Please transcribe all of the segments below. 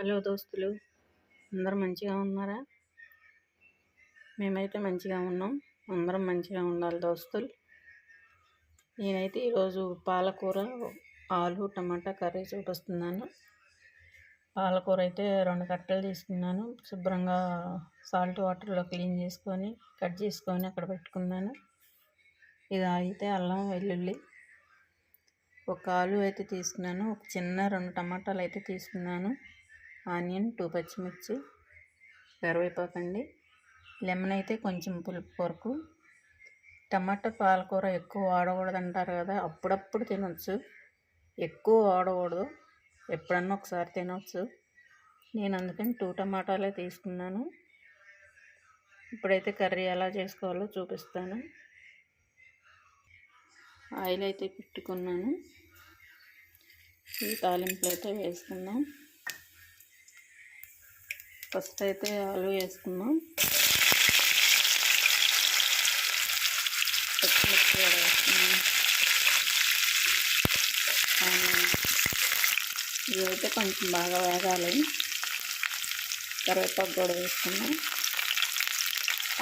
Hello దోస్తులు అందరు మంచిగా ఉన్నారా? మేమైతే మంచిగా ఉన్నాం అందరం మంచిగా ఉండాలి దోస్తులు. నేనైతే ఈరోజు పాలకూర ఆలు టమాటా కర్రీ చూపిస్తున్నాను. పాలకూర అయితే రెండు కట్టలు తీసుకున్నాను శుభ్రంగా సాల్ట్ వాటర్లో క్లీన్ చేసుకొని కట్ చేసుకొని అక్కడ పెట్టుకున్నాను. ఇది అయితే అల్లం వెల్లుల్లి. ఒక ఆలు అయితే తీసుకున్నాను ఒక చిన్న రెండు టమాటాలు అయితే తీసుకున్నాను. ఆనియన్ టూ పచ్చిమిర్చి కరివేపాకండి లెమన్ అయితే కొంచెం పులుపు కొరకు. టమాటా పాలకూర ఎక్కువ వాడకూడదు అంటారు కదా అప్పుడప్పుడు తినొచ్చు. ఎక్కువ వాడకూడదు. ఎప్పుడన్నా ఒకసారి తినవచ్చు నేను అందుకని టూ టమాటాలే తీసుకున్నాను. ఇప్పుడైతే కర్రీ ఎలా చేసుకోవాలో చూపిస్తాను. ఆయిల్ అయితే పెట్టుకున్నాను. ఈ తాలింపులు అయితే వేసుకుందాం. ఫస్ట్ అయితే ఆలు వేసుకుందాం. పచ్చిమిర్చి కూడా వేసుకుందాం. ఇవైతే కొంచెం బాగా వేగాలి. కరివేపాకు కూడా వేసుకున్నాం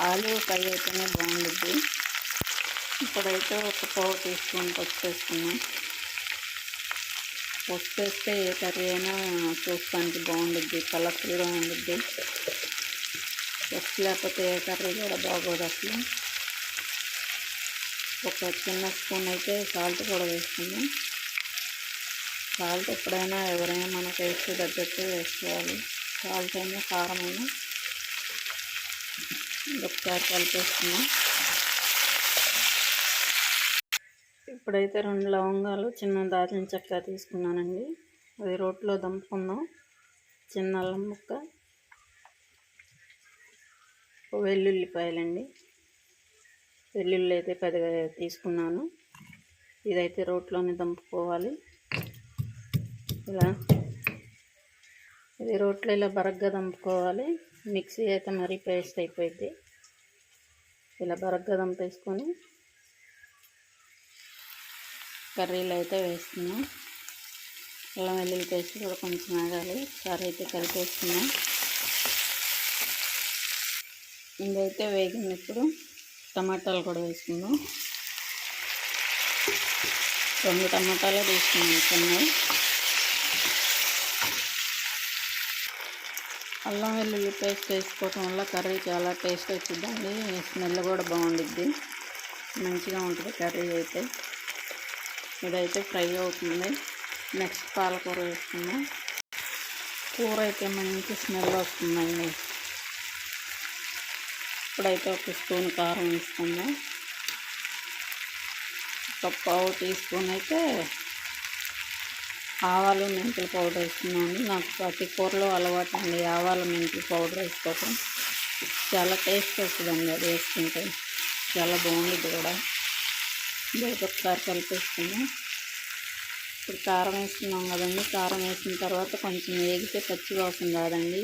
ఆలు ఫ్రై అయితేనే బాగుంటుంది ఇప్పుడైతే ఒక పావు టీ స్పూన్ పసుపు వేసుకున్నాం పసుపు వేస్తే ఏ కర్రీ అయినా చూస్తానికి బాగుండుద్ది కలర్ఫుల్గా ఉండుద్ది. పసుపు లేకపోతే ఏ కర్రీ కూడా బాగోదు అసలు. ఒక చిన్న స్పూన్ అయితే సాల్ట్ కూడా వేసుకుందాం. సాల్ట్ ఎప్పుడైనా ఎవరైనా మన టేస్ట్ తగ్గట్టు వేసుకోవాలి. సాల్ట్ అయినా కారం అయినా ఒకసారి కలిపేసుకుందాం. ఇప్పుడైతే రెండు లవంగాలు చిన్న దాచిన చెక్క తీసుకున్నానండి. అది రోట్లో దంపుకుందాం. చిన్న అల్లం ముక్క. వెల్లుల్లిపాయలండి. వెల్లుల్లి అయితే పెద్దగా తీసుకున్నాను. ఇదైతే రోట్లోనే దంపుకోవాలి. ఇలా. ఇది రోట్లో ఇలా బరగ్గా దంపుకోవాలి. మిక్సీ అయితే మరీ పేస్ట్ అయిపోయింది ఇలా బరగ్గా దంపేసుకొని కర్రీలు అయితే వేస్తున్నాం. అల్లం వెల్లుల్లి పేస్ట్ కూడా కొంచెం ఆగాలి. కర్రీ అయితే కలిపేస్తున్నాం. ఇదైతే వేగినప్పుడు టమాటాలు కూడా వేసుకుందాం. రెండు టమాటాలు తీసుకున్నాం చిన్నవి అల్లం వెల్లుల్లి పేస్ట్ వేసుకోవటం వల్ల కర్రీ చాలా టేస్ట్ వచ్చిందండి స్మెల్ కూడా బాగుండిద్ది. మంచిగా ఉంటుంది కర్రీ అయితే. ఇదైతే ఫ్రై అవుతుంది. నెక్స్ట్ పాలకూర వేసుకుందాం కూర అయితే మంచి స్మెల్ వస్తుందండి. ఇప్పుడైతే ఒక స్పూన్ కారం వేసుకుందాం. ఒక పావు టీ స్పూన్ అయితే ఆవాలు మెంతుల పౌడర్ వేసుకున్నాను నాకు ప్రతి కూరలో అలవాటు అండి ఆవాలు మెంతుల పౌడర్ వేసుకోవటం. చాలా టేస్ట్ వస్తుందండి అది వేసుకుంటే. చాలా బాగుంటుంది కూడా. బయట ఒకసారి కలిపేసుకున్నాం ఇప్పుడు కారం వేసుకున్నాం కదండి. కారం వేసిన తర్వాత కొంచెం వేగితే పచ్చి వాసన రాదండి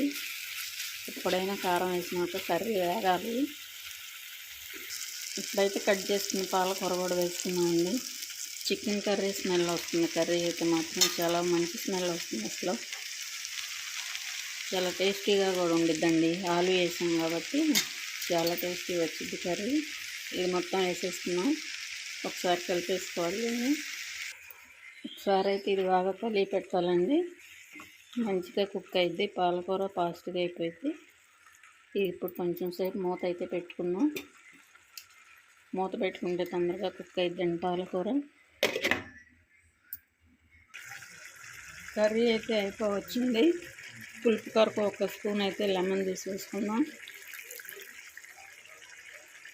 ఎప్పుడైనా కారం వేసినాక కర్రీ వేగాలి. ఇప్పుడైతే కట్ చేసుకున్న పాలకూర కూడా వేసుకున్నామండి చికెన్ కర్రీ స్మెల్ వస్తుంది. కర్రీ అయితే మాత్రం చాలా మంచి స్మెల్ వస్తుంది అసలు. చాలా టేస్టీగా కూడా ఉండిద్దండి. ఆలు వేసాం కాబట్టి చాలా టేస్టీ వచ్చింది కర్రీ. ఇది మొత్తం వేసేస్తున్నాం ఒకసారి కలిపేసుకోవాలి ఒకసారి అయితే ఇది బాగా కలిపి పెట్టాలండి. మంచిగా కుక్ అయింది పాలకూర ఫాస్ట్గా అయిపోయింది. ఇది ఇప్పుడు కొంచెం సేపు మూత అయితే పెట్టుకున్నాం మూత పెట్టుకుంటే తొందరగా కుక్ అయిద్దండి పాలకూర. కర్రీ అయితే అయిపోవచ్చింది. పులుపు కొరకు ఒక స్పూన్ అయితే లెమన్ తీసేసుకుందాం.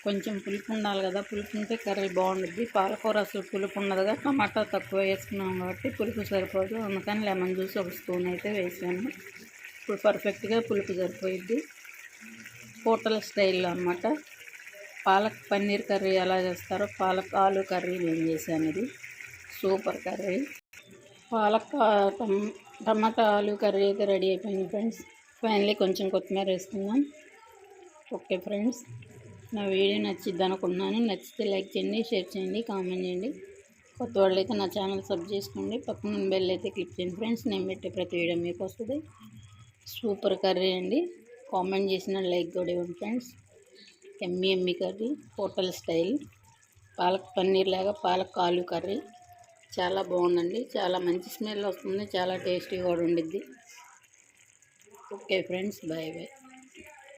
కొంచెం పులుపు ఉండాలి కదా పులుపు ఉంటే కర్రీ బాగుంటుంది పాలకూర అసలు పులుపు ఉండదుగా టమాటా తక్కువ వేసుకున్నాం కాబట్టి పులుపు సరిపోదు. అందుకని లెమన్ జ్యూస్ ఒక స్పూన్ అయితే వేసాను. ఇప్పుడు పర్ఫెక్ట్గా పులుపు సరిపోయిద్ది. హోటల్ స్టైల్లో అనమాట పాలక్ పన్నీర్ కర్రీ ఎలా చేస్తారో పాలక్ ఆలు కర్రీ నేను చేశాను ఇది. Super curry. పాలక్ టమాటా ఆలు కర్రీ అయితే రెడీ అయిపోయింది ఫ్రెండ్స్. ఫైనలీ కొంచెం కొత్తిమీర వేసుకుందాం. Okay friends. నా వీడియో నచ్చిద్ది అనుకున్నాను నచ్చితే లైక్ చేయండి షేర్ చేయండి కామెంట్ చేయండి. కొత్త వాళ్ళు అయితే నా ఛానల్ సబ్ చేసుకోండి. పక్కన బెల్ అయితే క్లిక్ చేయండి. ఫ్రెండ్స్ నేను పెట్టే ప్రతి వీడియో మీకు వస్తుంది సూపర్ కర్రీ అండి. కామెంట్ చేసిన లైక్ కూడా ఇవ్వండి ఫ్రెండ్స్. ఎమ్మి ఎమ్మి curry hotel style. Palak paneer లాగా పాలక్ ఆలు కర్రీ. చాలా బాగుందండి. చాలా మంచి స్మెల్ వస్తుంది. చాలా టేస్టీ కూడా ఉండిద్ది. Okay friends bye bye.